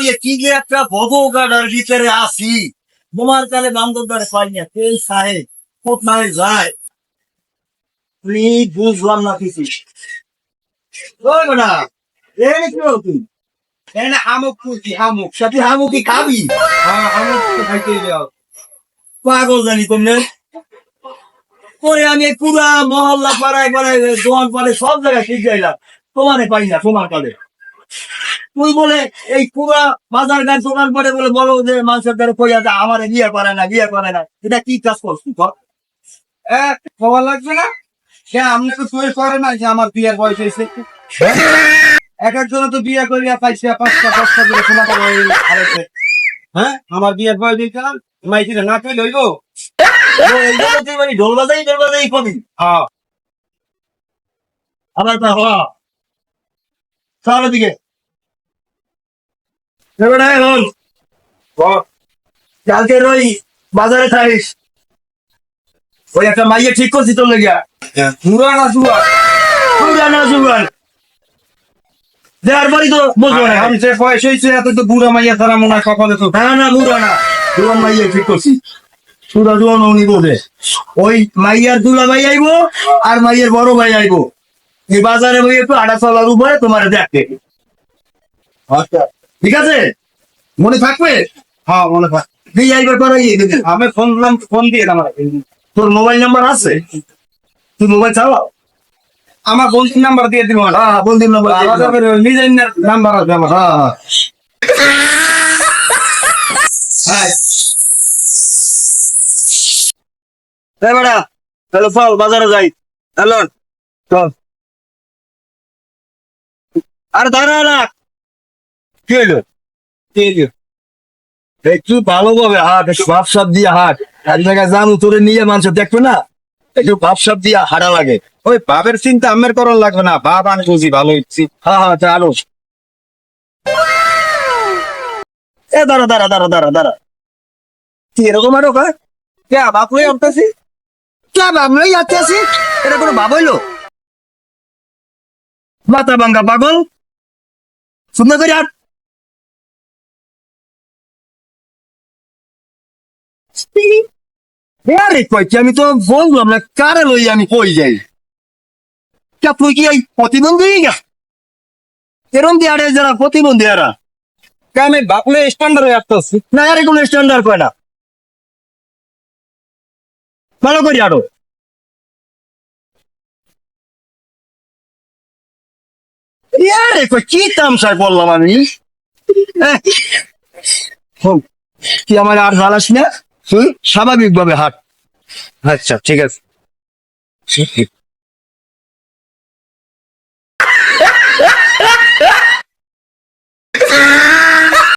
করিয়ে কি যে একটা বদগাডার ভিতরে আসি তোমার কালে পাই না। তেল কোথায় যায়? তুমি বুঝলাম না কিছু। বেটা এনে কি তুই? এনে হামুক হামুক। সাথে হামুকি খাবি। হ্যাঁ হামুক খাইতে যাও পাগল জানি পরে আমি পুরা মহল্লা পাড়ায় পাড়ায় দোয়ান পাড়ে সব জায়গায় ঠিক যাইলাম তোমারে পাই না, তোমার কালে। তুই বলে এই পুরা বাজার গান দোকান পরে বলে বলো যে মানুষের দ্বারা কই আছে আমার বিয়ে করে না বিয়ে করে না এটা কি কাজ করছ তুই কর। খবর লাগবে না? সে আপনি তো তুই করে না যে আমার বিয়ের বয়স হয়েছে। এক একজন তো বিয়ে করিয়া পাইছে, পাঁচটা, দশটা করে শোনা করে হ্যাঁ? আমার বিয়ের বয়স না? মাইছি না পেলে মানে ঢোল বাজাই ঢোল বাজাই কবি। হ্যাঁ আবার তা হওয়া চলো দিকে কালকে ওই বাজারে থাকিস। ওই একটা মাইয়ে ঠিক করছি তোর পুরানা পুরানা দেওয়ার পরই তো বুঝব না। আমি যে বয়স হয়েছে এত তো বুড়া মাইয়া তারা মনে হয় কপালে তো না না বুড়া না। জুয়ান মাইয়ে ঠিক করছি। সুদা জুয়ান উনি বোঝে ওই মাইয়ার দুলা ভাই আইবো আর মাইয়ের বড় ভাই আইবো। এই বাজারে ওই একটু আটা চলার উপরে তোমার দেখতে। আচ্ছা। ঠিক আছে? মনে থাকবে? হ্যাঁ মনে হয় দিয়ে আইবার করাই দেবে। আমি ফোন দিলাম ফোন দিয়ে আমার তোর মোবাইল নাম্বার আছে? তুই মোবাইল চালাও। আমার বন্ধুর নাম্বার দিয়ে দিব হ্যাঁ হ্যাঁ বলদিন নাম্বার নিজের নাম্বার আছে আমার। হ্যাঁ হ্যাঁ। তাহলে চল বাজারে যাই। হ্যালো? চল। আরে দাঁড়া। কি হইল একটু ভালোভাবে হাট একটু ভাবসাব দিয়ে হাট। এক জায়গায় তোরে নিয়ে মানুষ দেখবে না? একটু ভাবসাব দিয়ে হাঁটা লাগে। ওই বাপের চিন্তা আমার করার লাগবে না। বাপ আমি বুঝি ভালো ইচ্ছি হ্যাঁ হ্যাঁ এ দাঁড়া দাঁড়া দাঁড়া দাঁড়া দাঁড়া। কি এরকম আরও কা কে বাপ লই আনতেছি? কে বাপ লই আসতেছি এটা কোনো বাপ হইল? মাথা ভাঙ্গা পাগল? সুন্দর করে আট আরে কইছি আমি তো বললাম না কারে লই আমি কই যাই? কে তুই কি এই প্রতিবন্ধী গা এরম দিয়ে আরে যারা প্রতিবন্ধী এরা। আমি বাপলে স্ট্যান্ডার্ড হয়ে আসতেছি না আরে কোনো স্ট্যান্ডার্ড কয় না। ভালো করি আরও। আরে কি তামসায় বললাম আমি? হোক, তুই আমার আর জ্বালাস না? তুই স্বাভাবিক ভাবে হাট। আচ্ছা ঠিক আছে।